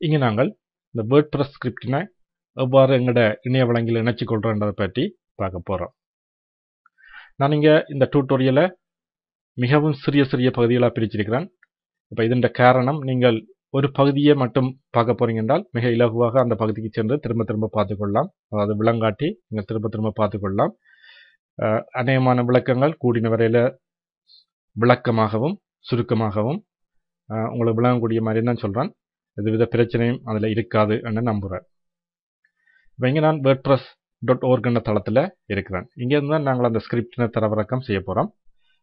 இங்கே நாங்கள் இந்த வேர்ட் ப்ரெஸ் ஸ்கிரிப்டினை எவ்வாறு எங்களோட இணைய வளங்கில் இணைச்சி கொள்கிறோன்றதை பற்றி பார்க்க போகிறோம் நான் இங்கே இந்த டியூட்டோரியலை மிகவும் சிறிய சிறிய பகுதிகளாக பிரிச்சிருக்கிறேன். இப்போ இதன் காரணம் நீங்கள் ஒரு பகுதியை மட்டும் பார்க்க போறீங்க என்றால் மிக இலகுவாக அந்த பகுதிக்கு சென்று திரும்ப திரும்ப பார்த்துக்கொள்ளலாம். அதாவது விளங்காட்டி நீங்கள் திரும்ப திரும்ப பார்த்துக்கொள்ளலாம். அநேகமான விளக்கங்கள் கூடின வரையில் விளக்கமாகவும் சுருக்கமாகவும் உங்களுக்கு விளங்கக்கூடிய மாதிரி தான் சொல்கிறேன் எதுவித பிரச்சனையும் அதில் இருக்காது என்று நம்புகிறேன் இப்போ இங்கே நான் வேர்ட்ரஸ் டாட் ஓர்கன தளத்தில் இருக்கிறேன். இங்கேருந்து தான் நாங்கள் அந்த ஸ்கிரிப்டினை தரவிறக்கம் செய்ய போகிறோம்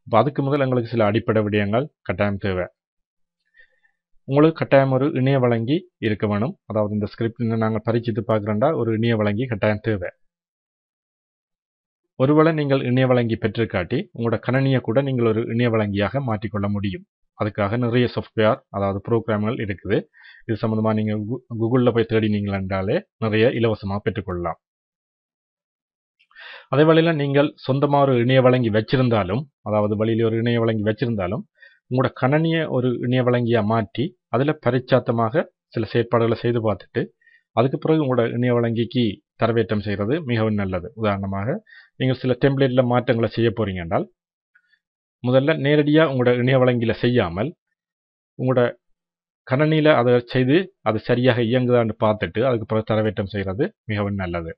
இப்போ அதுக்கு முதல் எங்களுக்கு சில அடிப்படை விடயங்கள் கட்டாயம் தேவை. உங்களுக்கு கட்டாயம் ஒரு இணைய வழங்கி இருக்க வேணும். அதாவது இந்த ஸ்கிரிப்டினை நாங்கள் பரிச்சித்து பார்க்குறோண்டா ஒரு இணைய வழங்கி கட்டாயம் தேவை. ஒருவேளை நீங்கள் இணைய வழங்கி பெற்றுக்காட்டி உங்களோட கணனியை கூட நீங்கள் ஒரு இணைய வழங்கியாக மாற்றிக்கொள்ள முடியும். அதுக்காக நிறைய சாஃப்ட்வேர் அதாவது ப்ரோக்ராம்கள் இருக்குது. இது சம்மந்தமாக நீங்கள் கூகுளில் போய் தேடினீங்கள் என்றாலே நிறைய இலவசமாக பெற்றுக்கொள்ளலாம். அதே வேளையில் நீங்கள் சொந்தமாக ஒரு இணைய வழங்கி வச்சிருந்தாலும் அதாவது வழியில் ஒரு இணைய வழங்கி வச்சிருந்தாலும் உங்களோட கணனியை ஒரு இணைய வழங்கியாக மாற்றி அதில் பரிச்சாத்தமாக சில செயற்பாடுகளை செய்து பார்த்துட்டு அதுக்கு பிறகு உங்களோட இணைய வழங்கிக்கு தரவேற்றம் செய்கிறது மிகவும் நல்லது. உதாரணமாக நீங்கள் சில டெம்ப்ளேட்டில் மாற்றங்களை செய்ய போகிறீங்க என்றால் முதல்ல நேரடியாக உங்களோட இணைய வழங்கியில் செய்யாமல் உங்களோட கணனியில் அதை செய்து அது சரியாக இயங்குதான்னு பார்த்துட்டு அதுக்கு பிறகு தரவேற்றம் செய்கிறது மிகவும் நல்லது.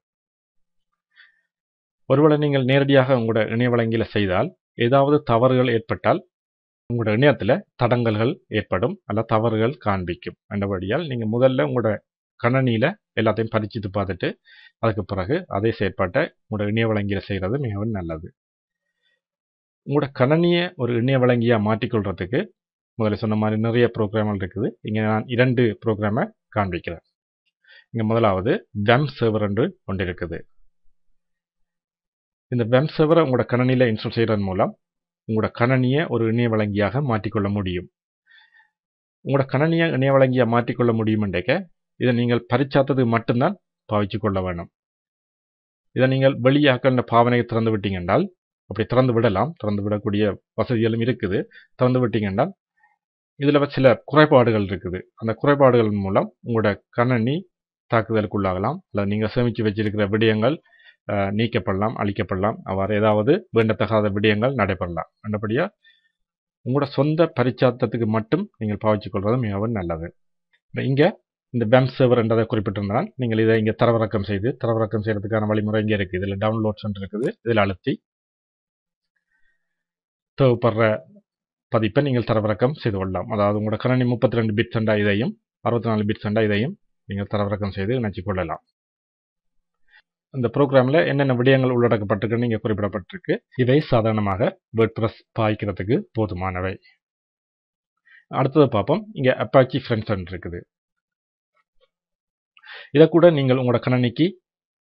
ஒருவேளை நீங்கள் நேரடியாக உங்களோட இணைய வழங்கியில் செய்தால் ஏதாவது தவறுகள் ஏற்பட்டால் உங்களோட இணையத்தில் தடங்கல்கள் ஏற்படும் அல்ல தவறுகள் காண்பிக்கும். என்றபடியால் நீங்கள் முதல்ல உங்களோட கணனியில் எல்லாத்தையும் பரிச்சித்து பார்த்துட்டு அதுக்கு பிறகு அதே செயற்பாட்டை உங்களோட இணைய வழங்கியில் செய்கிறது மிகவும் நல்லது. உங்களோட கணனியை ஒரு இணைய வழங்கியாக மாற்றிக்கொள்கிறதுக்கு முதல்ல சொன்ன மாதிரி நிறைய ப்ரோக்ராம்கள் இருக்குது. இங்கே நான் இரண்டு ப்ரோக்ராமை காண்பிக்கிறேன். இங்கே முதலாவது வெம் சர்வர் என்று ஒன்று இருக்குது. இந்த வெம் சர்வரை உங்களோட கணனியில் இன்ஸ்டால் செய்கிறதன் மூலம் உங்களோட கணனியை ஒரு இணைய வழங்கியாக மாற்றிக்கொள்ள முடியும். உங்களோட கணனியை இணைய வழங்கியாக மாற்றிக்கொள்ள முடியும் என்றைக்க இதை நீங்கள் பறிச்சாத்தது மட்டும்தான் பாவிச்சு கொள்ள வேணும். இதை நீங்கள் வெளியாக்கல் பாவனையை திறந்து விட்டீங்க என்றால் அப்படி திறந்து விடலாம். திறந்து விடக்கூடிய வசதிகளும் இருக்குது. திறந்து விட்டீங்கன்னா இதில் சில குறைபாடுகள் இருக்குது. அந்த குறைபாடுகள் மூலம் உங்களோட கணனி தாக்குதலுக்குள்ளாகலாம். அல்லது நீங்கள் சேமித்து வச்சிருக்கிற விடயங்கள் நீக்கப்படலாம் அழிக்கப்படலாம். அவ்வாறு ஏதாவது வேண்டத்தகாத விடயங்கள் நடைபெறலாம். நல்லபடியாக உங்களோட சொந்த பரிச்சாத்தத்துக்கு மட்டும் நீங்கள் பாவிச்சு கொள்வது மிகவும் நல்லது. இங்கே இந்த பேம் சர்வர் என்றதை குறிப்பிட்டிருந்தால் நீங்கள் இதை இங்கே தரவிறக்கம் செய்து தரவிறக்கம் செய்கிறதுக்கான வழிமுறை இங்கே இருக்குது. இதில் டவுன்லோட்ஸ் இருக்குது. இதில் அழுத்தி தேவைப்படுற பதிப்பை நீங்கள் தரவிறக்கம் செய்து கொள்ளலாம். அதாவது உங்களோட கணனி முப்பத்தி ரெண்டு பிட் சண்டா இதையும் அறுபத்தி நாலு பிட் சண்டா இதையும் நீங்கள் தரவிறக்கம் செய்து இணைச்சி கொள்ளலாம். இந்த ப்ரோக்ராமில் என்னென்ன விடயங்கள் உள்ளடக்கப்பட்டிருக்குன்னு இங்கே குறிப்பிடப்பட்டிருக்கு. இவை சாதாரணமாக வேர்ட்ப்ரெஸ் பாய்க்கிறதுக்கு போதுமானவை. அடுத்தது பார்ப்போம். இங்கே அப்பாச்சி ஃப்ரெண்ட்ஸ் இருக்குது. இதை கூட நீங்கள் உங்களோட கணனிக்கு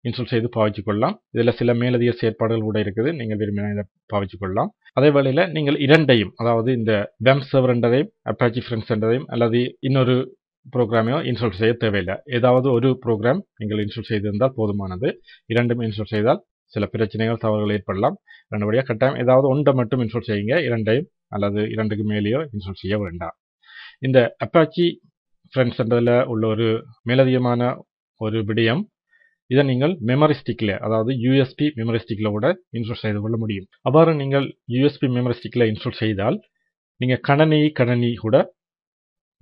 இன்ஸ்டால் செய்து பாவிச்சு கொள்ளலாம். இதில் சில மேலதிக செயற்பாடுகள் கூட இருக்குது. நீங்கள் விரும்பினால் இதை பாவிச்சு கொள்ளலாம். அதே வேளையில் நீங்கள் இரண்டையும் அதாவது இந்த பெம் சர்வர் என்றதையும் அப்பாச்சி ஃப்ரெண்ட்ஸ் என்றதையும் அல்லது இன்னொரு ப்ரோக்ராமையோ இன்ஸ்டால் செய்ய தேவையில்லை. ஏதாவது ஒரு ப்ரோக்ராம் நீங்கள் இன்ஸ்டால் செய்திருந்தால் போதுமானது. இரண்டும் இன்ஸ்டால் செய்தால் சில பிரச்சனைகள் தவறுகள் ஏற்படலாம். ரெண்டுபடியாக கட்டாயம் ஏதாவது ஒன்றை மட்டும் இன்ஸ்டால் செய்யுங்க. இரண்டையும் அல்லது இரண்டுக்கு மேலேயோ இன்ஸ்டால் செய்ய வேண்டாம். இந்த அப்பாச்சி ஃப்ரெண்ட்ஸ் என்றதில் உள்ள ஒரு மேலதிகமான ஒரு விடயம் இதை நீங்கள் மெமரி ஸ்டிக்கில் அதாவது யூஎஸ்பி மெமரி ஸ்டிக்கில் கூட இன்ஸ்டால் செய்து கொள்ள முடியும். அவ்வாறு நீங்கள் யூஎஸ்பி மெமரி ஸ்டிக்கில் இன்ஸ்டால் செய்தால் நீங்கள் கணனி கணனி கூட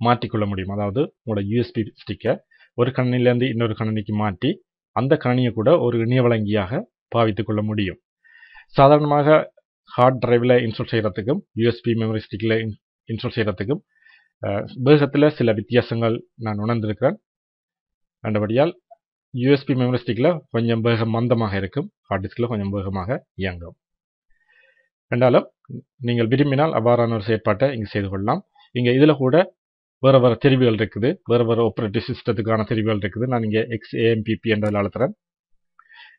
மாற்றிக்கொள்ள முடியும். அதாவது உங்களோட யூஎஸ்பி ஸ்டிக்கை ஒரு கணனிலேருந்து இன்னொரு கணனிக்கு மாற்றி அந்த கணனியை கூட ஒரு இணைய வழங்கியாக பாவித்துக் கொள்ள முடியும். சாதாரணமாக ஹார்ட் டிரைவில் இன்ஸ்டால் செய்கிறதுக்கும் யூஎஸ்பி மெமரி ஸ்டிக்கில் இன்ஸ்டால் செய்கிறதுக்கும் வேகத்தில் சில வித்தியாசங்கள் நான் உணர்ந்திருக்கிறேன். கண்டபடியால் யூஎஸ்பி மெமரி ஸ்டிக்கில் கொஞ்சம் வேக மந்தமாக இருக்கும். ஹார்ட் டிஸ்கில் கொஞ்சம் வேகமாக இயங்கும். ரெண்டாலும் நீங்கள் விரும்பினால் அவ்வாறான ஒரு செயற்பாட்டை இங்கே செய்து கொள்ளலாம். இங்கே இதில் கூட வேறு வேறு தெரிவுகள் இருக்குது. வேறு வேறு ஆப்ரேட்டிவ் சிஸ்டத்துக்கான தெரிவுகள் இருக்குது. நான் இங்கே எக்ஸ் ஏஎம்பிபி என்றதில் அழுத்துறேன்.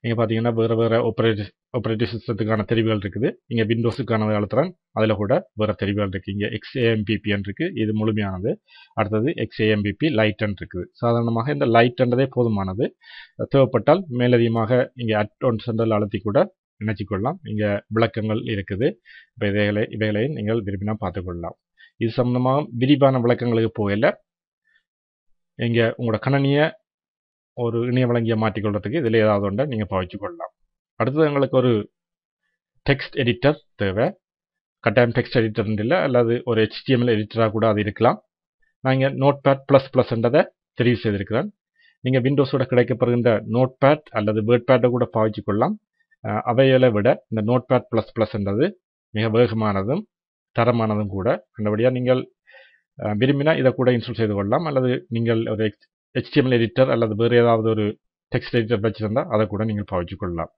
இங்கே பார்த்தீங்கன்னா வேறு வேறு ஆப்ரேட்டிவ் ஆப்ரேட்டிவ் சிஸ்டத்துக்கான தெரிவுகள் இருக்குது. இங்கே விண்டோஸுக்கானதை அழுத்துறேன். அதில் கூட வேறு தெரிவுகள் இருக்குது இங்கே எக்ஸ்ஏஎம்பிபின்னு இருக்குது இது முழுமையானது. அடுத்தது எக்ஸ்ஏஎம்பிபி லைட்டன் இருக்குது. சாதாரணமாக இந்த லைட்டன்றதே போதுமானது. தேவைப்பட்டால் மேலதிகமாக இங்கே அட்வான்ஸ் சென்டரில் அழுத்தி கூட இணைச்சிக்கொள்ளலாம் இங்கே விளக்கங்கள் இருக்குது. இப்போ இவைகளை இவைகளை நீங்கள் விரும்பினா பார்த்துக்கொள்ளலாம். இது சம்பந்தமாக விரிவான விளக்கங்களுக்கு போகல இங்கே உங்களோட கணனியை ஒரு இணைய வழங்கிய மாற்றிக்கொள்றதுக்கு இதில் ஏதாவது ஒன்றை நீங்கள் பாவிச்சு கொள்ளலாம் அடுத்தது எங்களுக்கு ஒரு டெக்ஸ்ட் எடிட்டர் தேவை. கட்டாயம் டெக்ஸ்ட் எடிட்டர்னு இல்லை அல்லது ஒரு ஹெச்டிஎம்எல் எடிட்டராக கூட அது இருக்கலாம். நான் இங்கே நோட் பேட் ப்ளஸ் ப்ளஸ்ன்றதை தெரிவு செய்திருக்கிறேன். நீங்கள் விண்டோஸோட கிடைக்கப்படுகின்ற நோட் பேட் அல்லது வேர்ட் பேட்டை கூட பாவிச்சு கொள்ளலாம். அவைகளை விட இந்த நோட் பேட் ப்ளஸ் ப்ளஸ்ன்றது மிக வேகமானதும் தரமானதும் கூட. அந்தபடியாக நீங்கள் விரும்பினா இதை கூட இன்ஸ்டால் செய்து கொள்ளலாம். அல்லது நீங்கள் ஒரு ஹெச்டிஎம்எல் எடிட்டர் அல்லது வேறு ஏதாவது ஒரு டெக்ஸ்ட் எடிட்டர் வச்சுருந்தால் அதை கூட நீங்கள் பாவிச்சு கொள்ளலாம்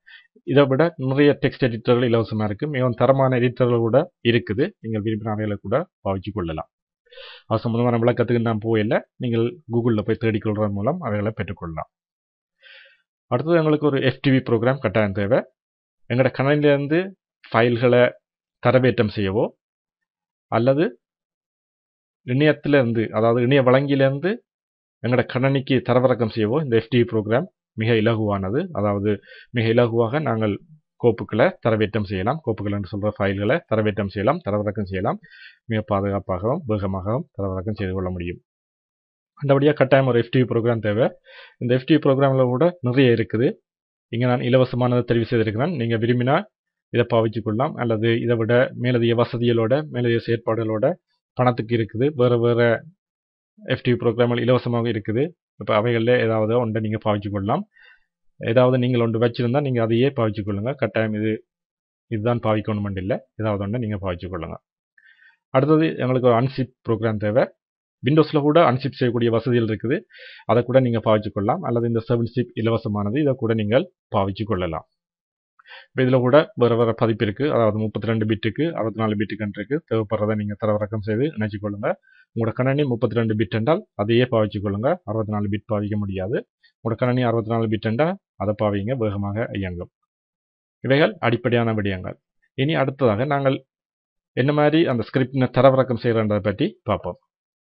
இதை விட நிறைய டெக்ஸ்ட் எடிட்டர்கள் இலவசமாக இருக்குது மிகவும் தரமான எடிட்டர்கள் கூட இருக்குது. நீங்கள் விரும்பின அவைகளை கூட பாவிச்சு கொள்ளலாம் அது சம்பந்தமான விளக்கத்துக்கு நான் போயில்லை நீங்கள் கூகுளில் போய் தேடிக்கொள்வதன் மூலம் அவைகளை பெற்றுக்கொள்ளலாம். அடுத்தது எங்களுக்கு ஒரு எஃப்டிவி ப்ரோக்ராம் கட்டாயம் தேவை. எங்களோட கணினிலேருந்து ஃபைல்களை தரவேற்றம் செய்யவோ அல்லது இணையத்திலேருந்து அதாவது இணைய வழங்கியிலேருந்து எங்களோட கணனிக்கு தரவிறக்கம் செய்யவோ இந்த எஃப்டிவி ப்ரோக்ராம் மிக இலகுவானது. அதாவது மிக இலகுவாக நாங்கள் கோப்புகளை தரவேற்றம் செய்யலாம். கோப்புகள் என்று சொல்கிற ஃபைல்களை தரவேற்றம் செய்யலாம் தரவிறக்கம் செய்யலாம். மிக பாதுகாப்பாகவும் வேகமாகவும் தரவிறக்கம் செய்து கொள்ள முடியும். அந்தபடியாக கட்டாயம் ஒரு FTP ப்ரோக்ராம் தேவை. இந்த எஃப்டிவி ப்ரோக்ராமில் கூட நிறைய இருக்குது. இங்கே நான் இலவசமானதை தெரிவு செய்திருக்கிறேன். நீங்கள் விரும்பினா இதை பாவிச்சு கொள்ளலாம். அல்லது இதை விட மேலதிக வசதிகளோட மேலதிக செயற்பாடுகளோட பணத்துக்கு இருக்குது. வேறு வேறு எஃப்டிவி ப்ரோக்ராமில் இலவசமாக இருக்குது. இப்போ அவைகளில் ஏதாவது ஒன்றை நீங்கள் பாவிச்சு கொள்ளலாம். ஏதாவது நீங்கள் ஒன்று வச்சுருந்தால் நீங்கள் அதையே பாவிச்சு கொள்ளுங்கள் கட்டாயம் இது இதுதான் பாவிக்கணும் இல்லை. ஏதாவது ஒன்றை நீங்கள் பாவிச்சு கொள்ளுங்கள் அடுத்தது எங்களுக்கு ஒரு அன்சிப் ப்ரோக்ராம் தேவை. விண்டோஸில் கூட அன்சிப் செய்யக்கூடிய வசதிகள் இருக்குது. அதை கூட நீங்கள் பாவிச்சு கொள்ளலாம். அல்லது இந்த செவன் சிப் இலவசமானது இதை கூட நீங்கள் பாவிச்சு கொள்ளலாம். இப்போ இதில் கூட வேறு வேறு பதிப்பு இருக்குது அதாவது முப்பத்தி ரெண்டு பிட்டுக்கு அறுபத்தி நாலு பிட்டுக்குன்னு இருக்குது தேவைப்படுறதை நீங்கள் தரவிறக்கம் செய்து இணைச்சு கொள்ளுங்க. உங்களோட கணனி முப்பத்தி ரெண்டு பிட் என்றால் அதையே பாவிச்சு கொள்ளுங்க. அறுபத்தி நாலு பிட் பாவிக்க முடியாது. உங்களோட கணனி அறுபத்தி நாலு பிட் என்றால் அதை பாவிங்க வேகமாக இயங்கும். இவைகள் அடிப்படையான விடயங்கள். இனி அடுத்ததாக நாங்கள் என்ன மாதிரி அந்த ஸ்கிரிப்டினை தரவிறக்கம் செய்கிறன்றதை பற்றி பார்ப்போம்.